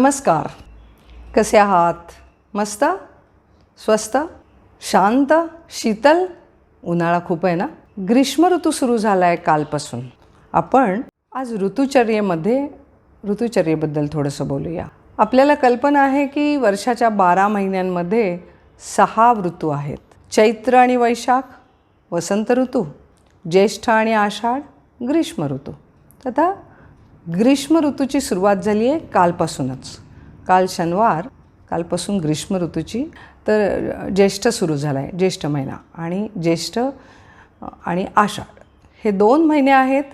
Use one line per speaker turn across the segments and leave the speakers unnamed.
नमस्कार. कसे आहात? मस्त? स्वस्त? शांत? शीतल? उन्हाळा खूप आहे ना? ग्रीष्म ऋतू सुरू झाला आहे कालपासून. आपण आज ऋतुचर्येमध्ये ऋतुचर्येबद्दल थोडंसं बोलूया. आपल्याला कल्पना आहे की वर्षाच्या बारा महिन्यांमध्ये सहा ऋतू आहेत. चैत्र आणि वैशाख वसंत ऋतू ज्येष्ठ आणि आषाढ ग्रीष्म ऋतू. तथा ग्रीष्म ऋतूची सुरुवात झाली आहे कालपासूनच. काल शनिवार कालपासून ग्रीष्म ऋतूची तर ज्येष्ठ सुरू झाला आहे ज्येष्ठ महिना आणि ज्येष्ठ आणि आषाढ. हे दोन महिने आहेत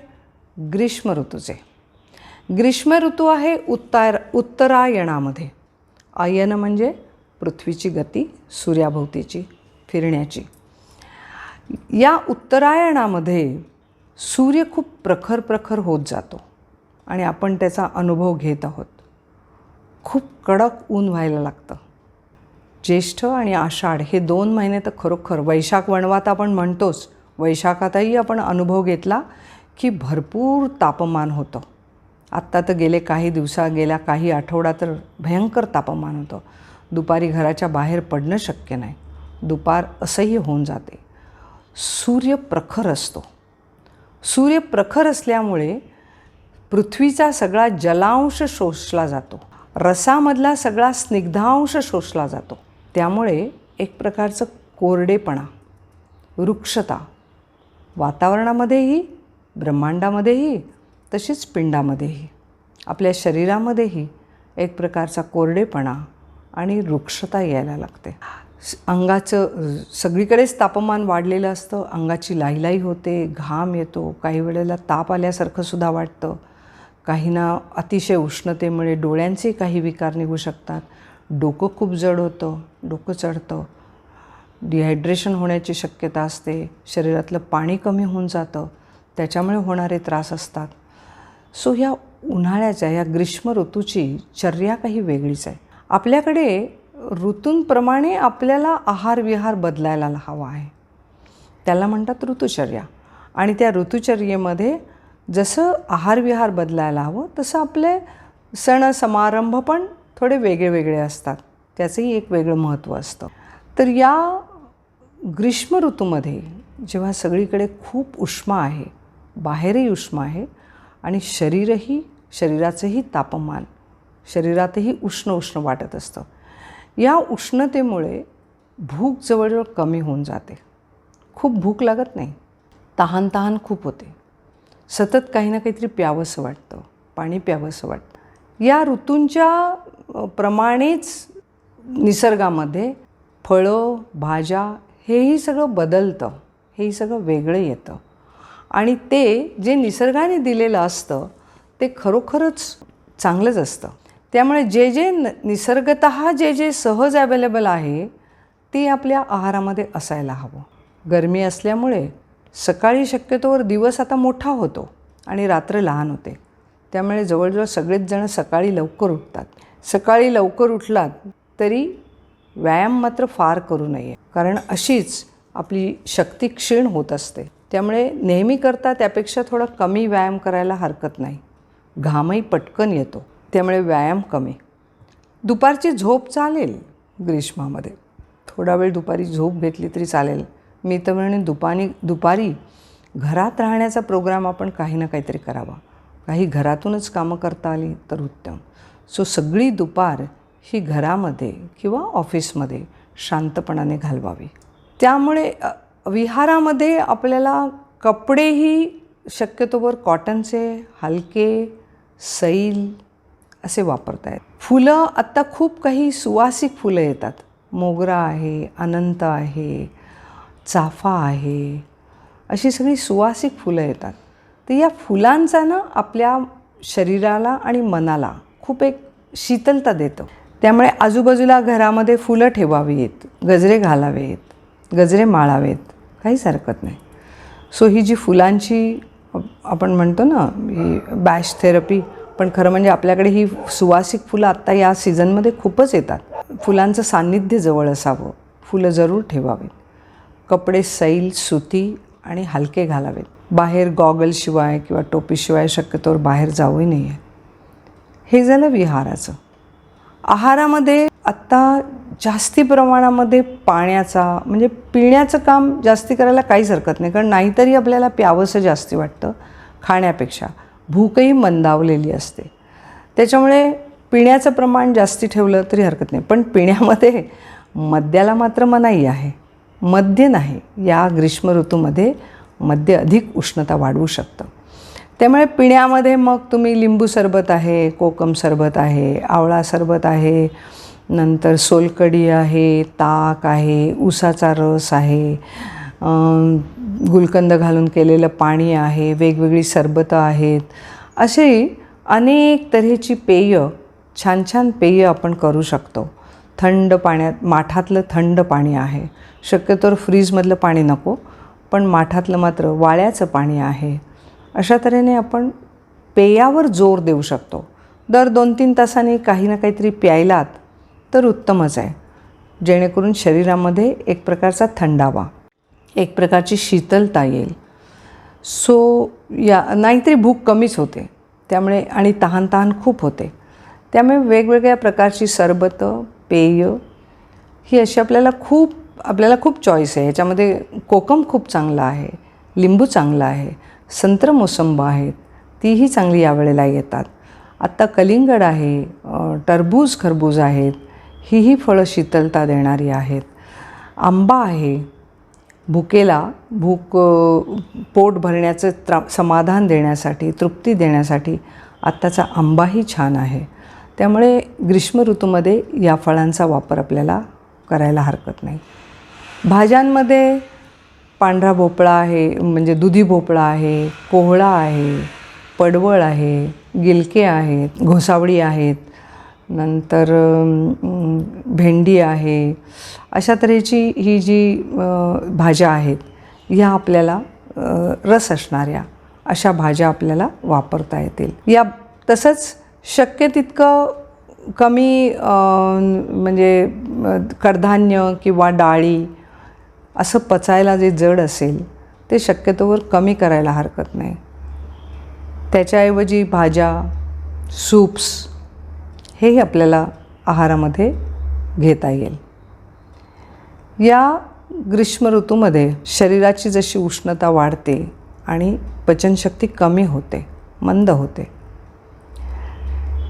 ग्रीष्म ऋतूचे. ग्रीष्म ऋतू आहे उत्तर उत्तरायणामध्ये. आयन म्हणजे पृथ्वीची गती सूर्याभोवतीची फिरण्याची. या उत्तरायणामध्ये सूर्य खूप प्रखर प्रखर होत जातो. आणि आपण त्याचा अनुभव घेत आहोत. खूप कडक ऊन व्हायला लागतं. ज्येष्ठ आणि आषाढ हे दोन महिने तर खरोखर वैशाख वणवात आपण म्हणतोच. वैशाखातही आपण अनुभव घेतला की भरपूर तापमान होतं. आत्ता तर गेले काही दिवसा गेल्या काही आठवडा तर भयंकर तापमान होतं. दुपारी घराच्या बाहेर पडणं शक्य नाही. दुपार असह्य होऊन जाते. सूर्य प्रखर असतो. सूर्य प्रखर असल्यामुळे पृथ्वीचा सगळा जलांश शोषला जातो. रसामधला सगळा स्निग्धांश शोषला जातो. त्यामुळे एक प्रकारचं कोरडेपणा वृक्षता वातावरणामध्येही ब्रह्मांडामध्येही तशीच पिंडामध्येही आपल्या शरीरामध्येही एक प्रकारचा कोरडेपणा आणि वृक्षता यायला लागते. अंगाचं सगळीकडेच तापमान वाढलेलं असतं अंगाची लाईलाई होते घाम येतो काही वेळेला ताप आल्यासारखं सुद्धा वाटतं. काहींना अतिशय उष्णतेमुळे डोळ्यांचे काही विकार निघू शकतात. डोकं खूप जड होतं डोकं चढतं. डिहायड्रेशन होण्याची शक्यता असते शरीरातलं पाणी कमी होऊन जातं त्याच्यामुळे होणारे त्रास असतात. सो ह्या उन्हाळ्याच्या या ग्रीष्म ऋतूची चर्या काही वेगळीच आहे. आपल्याकडे ऋतूंप्रमाणे आपल्याला आहार विहार बदलायला हवा आहे. त्याला म्हणतात ऋतुचर्या. आणि त्या ऋतुचर्येमध्ये जसं आहारविहार बदलायला हवं तसं आपले सण समारंभ पण थोडे वेगळे वेगळे असतात. त्याचंही एक वेगळं महत्त्व असतं. तर या ग्रीष्म ऋतूमध्ये जेव्हा सगळीकडे खूप उष्मा आहे बाहेरही उष्मा आहे आणि शरीरही शरीराचंही तापमान शरीरातही उष्ण उष्ण वाटत असतं. या उष्णतेमुळे भूक जवळजवळ कमी होऊन जाते. खूप भूक लागत नाही. तहान तहान खूप होते. सतत काही ना काहीतरी प्यावंसं वाटतं पाणी प्यावंसं वाटतं. या ऋतूंच्या प्रमाणेच निसर्गामध्ये फळं भाज्या हेही सगळं बदलतं हेही सगळं वेगळं येतं. आणि ते जे निसर्गाने दिलेलं असतं ते खरोखरच चांगलंच असतं. त्यामुळे जे जे न निसर्गत जे जे सहज अवेलेबल आहे ते आपल्या आहारामध्ये असायला हवं. गरमी असल्यामुळे सकाळी शक्यतोवर दिवस आता मोठा होतो आणि रात्र लहान होते. त्यामुळे जवळजवळ सगळेच जण सकाळी लवकर उठतात. सकाळी लवकर उठलात तरी व्यायाम मात्र फार करू नये. कारण अशीच आपली शक्ती क्षीण होत असते. त्यामुळे नेहमी करता त्यापेक्षा थोडा कमी व्यायाम करायला हरकत नाही. घामही पटकन येतो. त्यामुळे व्यायाम कमी. दुपारची झोप चालेल ग्रीष्मामध्ये. थोडा वेळ दुपारी झोप घेतली तरी चालेल. मी तर म्हणे दुपारी दुपारी घरात राहण्याचा प्रोग्राम आपण काही ना काहीतरी करावा. काही घरातूनच कामं करता आली तर उत्तम. सो सगळी दुपार ही घरामध्ये किंवा ऑफिसमध्ये शांतपणाने घालवावी. त्यामुळे विहारामध्ये आपल्याला कपडेही शक्यतोवर कॉटनचे हलके सैल असे वापरता आहेत फुलं आत्ता खूप काही सुवासिक फुलं येतात. मोगरा आहे अनंत आहे चाफा आहे. अशी सगळी सुवासिक फुलं येतात. तर या फुलांचा ना आपल्या शरीराला आणि मनाला खूप एक शीतलता देतं. त्यामुळे आजूबाजूला घरामध्ये फुलं ठेवावीत गजरे घालावेत गजरे माळावेत काहीच हरकत नाही. सो ही जी फुलांची आपण म्हणतो ना ही बॅश थेरपी पण खरं म्हणजे आपल्याकडे ही सुवासिक फुलं आत्ता या सीझनमध्ये खूपच येतात. फुलांचं सान्निध्य जवळ असावं. फुलं जरूर ठेवावीत. कपडे सैल सुती आणि हलके घालावेत. बाहेर गॉगलशिवाय किंवा टोपीशिवाय शक्यतोवर बाहेर जाऊही नाही आहे हे झालं विहाराचं. आहारामध्ये आत्ता जास्ती प्रमाणामध्ये पाण्याचा म्हणजे पिण्याचं काम जास्ती करायला काहीच हरकत नाही कारण नाहीतरी आपल्याला प्यावंसं जास्ती वाटतं खाण्यापेक्षा. भूकही मंदावलेली असते. त्याच्यामुळे पिण्याचं प्रमाण जास्ती ठेवलं तरी हरकत नाही. पण पिण्यामध्ये मद्याला मात्र मनाई आहे. मद्य नाही या ग्रीष्म ऋतूमध्ये मद्य अधिक उष्णता वाढवू शकतं. त्यामुळे पिण्यामध्ये मग तुम्ही लिंबू सरबत आहे कोकम सरबत आहे आवळा सरबत आहे नंतर सोलकढी आहे ताक आहे ऊसाचा रस आहे गुलकंद घालून केलेलं पाणी आहे वेगवेगळी सरबतं आहेत. अशी अनेक तऱ्हेची पेय छान छान पेय आपण करू शकतो. थंड पाण्यात माठातलं थंड पाणी आहे. शक्यतोवर फ्रीजमधलं पाणी नको पण माठातलं मात्र वाळ्याचं पाणी आहे. अशा तऱ्हेने आपण पेयावर जोर देऊ शकतो. दर दोन तीन तासांनी काही ना काहीतरी प्यायलात तर उत्तमच आहे. जेणेकरून शरीरामध्ये एक प्रकारचा थंडावा एक प्रकारची शीतलता येईल. सो या नाहीतरी भूक कमीच होते. त्यामुळे आणि तहान तहान खूप होते. त्यामुळे वेगवेगळ्या प्रकारची सरबतं पेय ही अशी आपल्याला खूप आपल्याला खूप चॉईस आहे. याच्यामध्ये कोकम खूप चांगला आहे लिंबू चांगला आहे संत्र मोसंब आहेत तीही चांगली यावेळेला येतात. आत्ता कलिंगड आहे टरबूज खरबूज आहेत हीही फळं शीतलता देणारी आहेत. आंबा आहे भुकेला भूक पोट भरण्याचं त्रा समाधान देण्यासाठी तृप्ती देण्यासाठी आत्ताचा आंबाही छान आहे. त्यामुळे ग्रीष्म ऋतूमध्ये या फळांचा वापर आपल्याला करायला हरकत नाही. भाज्यांमध्ये पांढरा भोपळा आहे म्हणजे दुधी भोपळा आहे कोहळा आहे पडवळ आहे गिलके आहेत घोसावळी आहेत नंतर भेंडी आहे अशा तऱ्हेची ही जी भाज्या आहेत ह्या आपल्याला रस असणाऱ्या अशा भाज्या आपल्याला वापरता येतील. या तसंच शक्य तितकं कमी म्हणजे कडधान्य किंवा डाळी असं पचायला जे जड असेल ते शक्यतोवर कमी करायला हरकत नाही. त्याच्याऐवजी भाज्या सूप्स हेही आपल्याला आहारामध्ये घेता येईल. या ग्रीष्म ऋतूमध्ये शरीराची जशी उष्णता वाढते आणि पचनशक्ती कमी होते मंद होते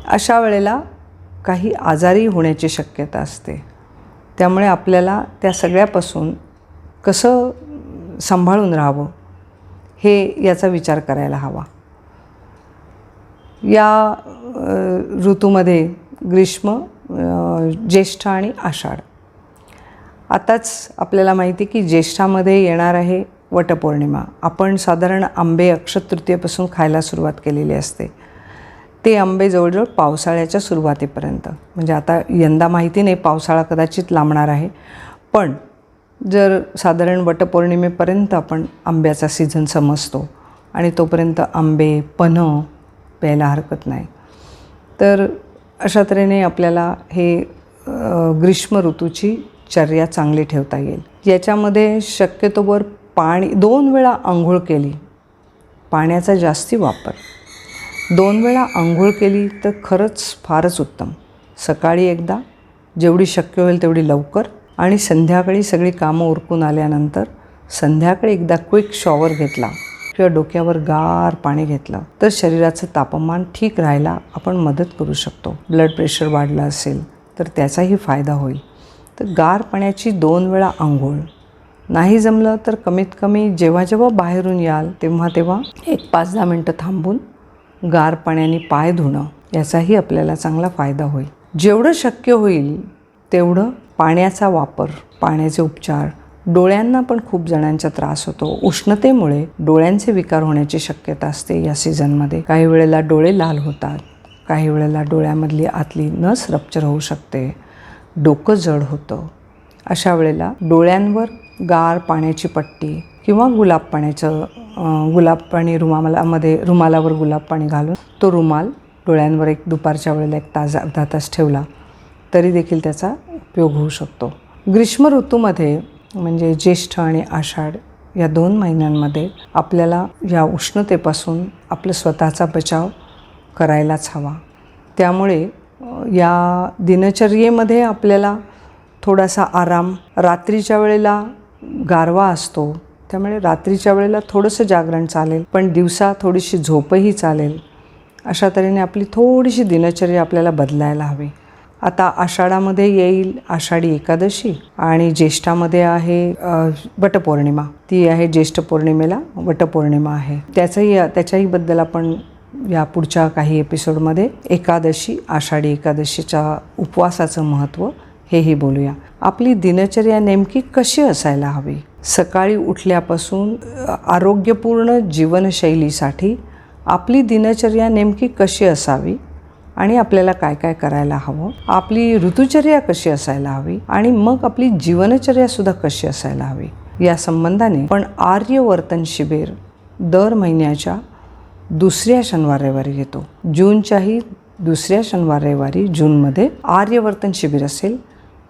अशा वेळेला काही आजारी होण्याची शक्यता असते. त्यामुळे आपल्याला त्या सगळ्यापासून कसं सांभाळून राहावं हे याचा विचार करायला हवा. या ऋतूमध्ये ग्रीष्म ज्येष्ठ आणि आषाढ. आताच आपल्याला माहिती की ज्येष्ठामध्ये येणार आहे वटपौर्णिमा. आपण साधारण आंबे अक्षतृतीयेपासून खायला सुरुवात केलेली असते. ते आंबे जवळजवळ पावसाळ्याच्या सुरुवातीपर्यंत. म्हणजे आता यंदा माहिती नाही पावसाळा कदाचित लांबणार आहे. पण जर साधारण वटपौर्णिमेपर्यंत आपण आंब्याचा सीझन समजतो आणि तोपर्यंत आंबे पन्हं प्यायला हरकत नाही. तर अशा तऱ्हेने आपल्याला हे ग्रीष्म ऋतूची चर्या चांगली ठेवता येईल. याच्यामध्ये शक्यतोवर पाणी दोन वेळा आंघोळ केली पाण्याचा जास्ती वापर. दोन वेळा आंघोळ केली तर खरंच फारच उत्तम. सकाळी एकदा जेवढी शक्य होईल तेवढी लवकर आणि संध्याकाळी सगळी कामं उरकून आल्यानंतर संध्याकाळी एकदा क्विक शॉवर घेतला किंवा डोक्यावर गार पाणी घेतलं तर शरीराचं तापमान ठीक राहायला आपण मदत करू शकतो. ब्लड प्रेशर वाढलं असेल तर त्याचाही फायदा होईल. तर गार पाण्याची दोन वेळा आंघोळ. नाही जमलं तर कमीत कमी जेव्हा जेव्हा बाहेरून याल तेव्हा तेव्हा एक पाच दहा मिनटं थांबून गार पाण्याने पाय धुणं याचाही आपल्याला चांगला फायदा होईल. जेवढं शक्य होईल तेवढं पाण्याचा वापर पाण्याचे उपचार डोळ्यांना पण खूप जणांचा त्रास होतो. उष्णतेमुळे डोळ्यांचे विकार होण्याची शक्यता असते या सीझनमध्ये. काही वेळेला डोळे लाल होतात काही वेळेला डोळ्यामधली आतली नस रप्चर होऊ शकते डोकं जड होतं. अशा वेळेला डोळ्यांवर गार पाण्याची पट्टी किंवा गुलाब पाण्याचं गुलाब पाणी रुमालामध्ये रुमालावर गुलाब पाणी घालून तो रुमाल डोळ्यांवर एक दुपारच्या वेळेला एक तास अर्धा तास ठेवला तरी देखील त्याचा उपयोग होऊ शकतो. ग्रीष्म ऋतूमध्ये म्हणजे ज्येष्ठ आणि आषाढ या दोन महिन्यांमध्ये आपल्याला या उष्णतेपासून आपलं स्वतःचा बचाव करायलाच हवा. त्यामुळे या दिनचर्येमध्ये आपल्याला थोडासा आराम रात्रीच्या वेळेला गारवा असतो त्यामुळे रात्रीच्या वेळेला थोडंसं जागरण चालेल पण दिवसा थोडीशी झोपही चालेल. अशा तऱ्हेने आपली थोडीशी दिनचर्या आपल्याला बदलायला हवी. आता आषाढामध्ये येईल आषाढी एकादशी आणि ज्येष्ठामध्ये आहे वटपौर्णिमा. ती आहे ज्येष्ठ पौर्णिमेला वटपौर्णिमा आहे. त्याचंही त्याच्याही बद्दल आपण या पुढच्या काही एपिसोडमध्ये एकादशी आषाढी एकादशीच्या उपवासाचं महत्त्व हेही बोलूया. आपली दिनचर्या नेमकी कशी असायला हवी? सकाळी उठल्यापासून आरोग्यपूर्ण जीवनशैलीसाठी आपली दिनचर्या नेमकी कशी असावी आणि आपल्याला काय काय करायला हवं? आपली ऋतुचर्या कशी असायला हवी आणि मग आपली जीवनचर्यासुद्धा कशी असायला हवी? या संबंधाने पण आर्यवर्तन शिबिर दर महिन्याच्या दुसऱ्या शनिवार रविवारी घेतो जूनच्याही दुसऱ्या शनिवार रविवारी जूनमध्ये आर्यवर्तन शिबिर असेल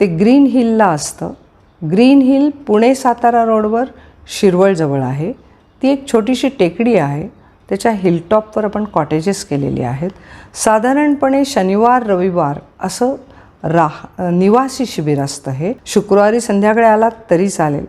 ते ग्रीन हिलला असतं. ग्रीन हिल पुणे सातारा रोडवर शिरवळजवळ आहे. ती एक छोटीशी टेकडी आहे. त्याच्या हिलटॉपवर आपण कॉटेजेस केलेली आहेत. साधारणपणे शनिवार रविवार असं राह निवासी शिबिर असतं हे. शुक्रवारी संध्याकाळी आलात तरी चालेल.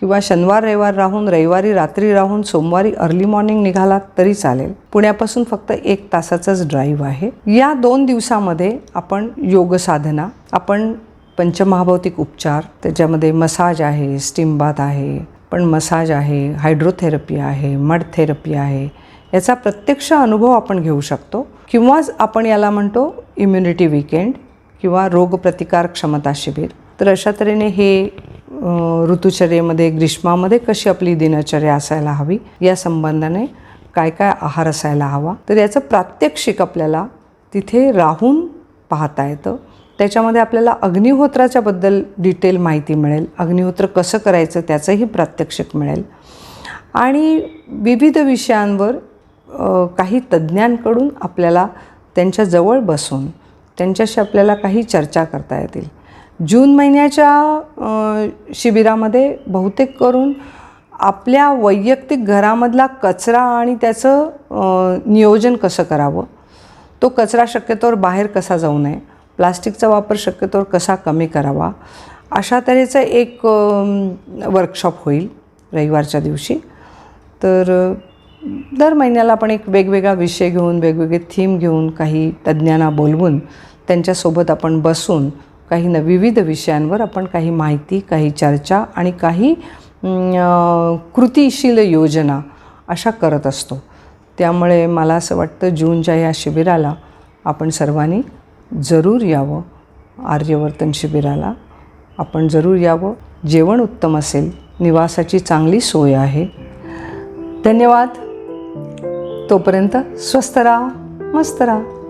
किंवा शनिवार रविवार राहून रविवारी रात्री राहून सोमवारी अर्ली मॉर्निंग निघालात तरी चालेल. पुण्यापासून फक्त एक तासाचाच ड्राईव्ह आहे. या दोन दिवसामध्ये आपण योगसाधना आपण पंचमहाभौतिक उपचार त्याच्यामध्ये मसाज आहे स्टीम बाथ आहे पण मसाज आहे हायड्रोथेरपी आहे मड थेरपी आहे याचा प्रत्यक्ष अनुभव आपण घेऊ शकतो. किंवाच आपण याला म्हणतो इम्युनिटी विकेंड किंवा रोगप्रतिकार क्षमता शिबिर. तर अशा तऱ्हेने हे ऋतुचर्येमध्ये ग्रीष्मामध्ये कशी आपली दिनचर्या असायला हवी या संबंधाने काय काय आहार असायला हवा तर याचं प्रात्यक्षिक आपल्याला तिथे राहून पाहता येतं. त्याच्यामध्ये आपल्याला अग्निहोत्राच्याबद्दल डिटेल माहिती मिळेल. अग्निहोत्र कसं करायचं त्याचंही प्रात्यक्षिक मिळेल. आणि विविध विषयांवर काही तज्ज्ञांकडून आपल्याला त्यांच्याजवळ बसून त्यांच्याशी आपल्याला काही चर्चा करता येतील. जून महिन्याच्या शिबिरामध्ये बहुतेक करून आपल्या वैयक्तिक घरामधला कचरा आणि त्याचं नियोजन कसं करावं? तो कचरा शक्यतोवर बाहेर कसा जाऊ नये? प्लास्टिकचा वापर शक्यतोवर कसा कमी करावा अशा तऱ्हेचा एक वर्कशॉप होईल रविवारच्या दिवशी. तर दर महिन्याला आपण एक वेगवेगळा विषय घेऊन वेगवेगळे थीम घेऊन काही तज्ज्ञांना बोलवून त्यांच्यासोबत आपण बसून काही न विविध विषयांवर आपण काही माहिती काही चर्चा आणि काही कृतिशील कृतीशील योजना अशा करत असतो. त्यामुळे मला असं वाटतं जूनच्या या शिबिराला आपण सर्वांनी जरूर यावं आर्यवर्तन शिबिराला. आपण जरूर यावं. जेवण उत्तम असेल. निवासाची चांगली सोय आहे. धन्यवाद. तोपर्यंत स्वस्त राहा मस्त राहा.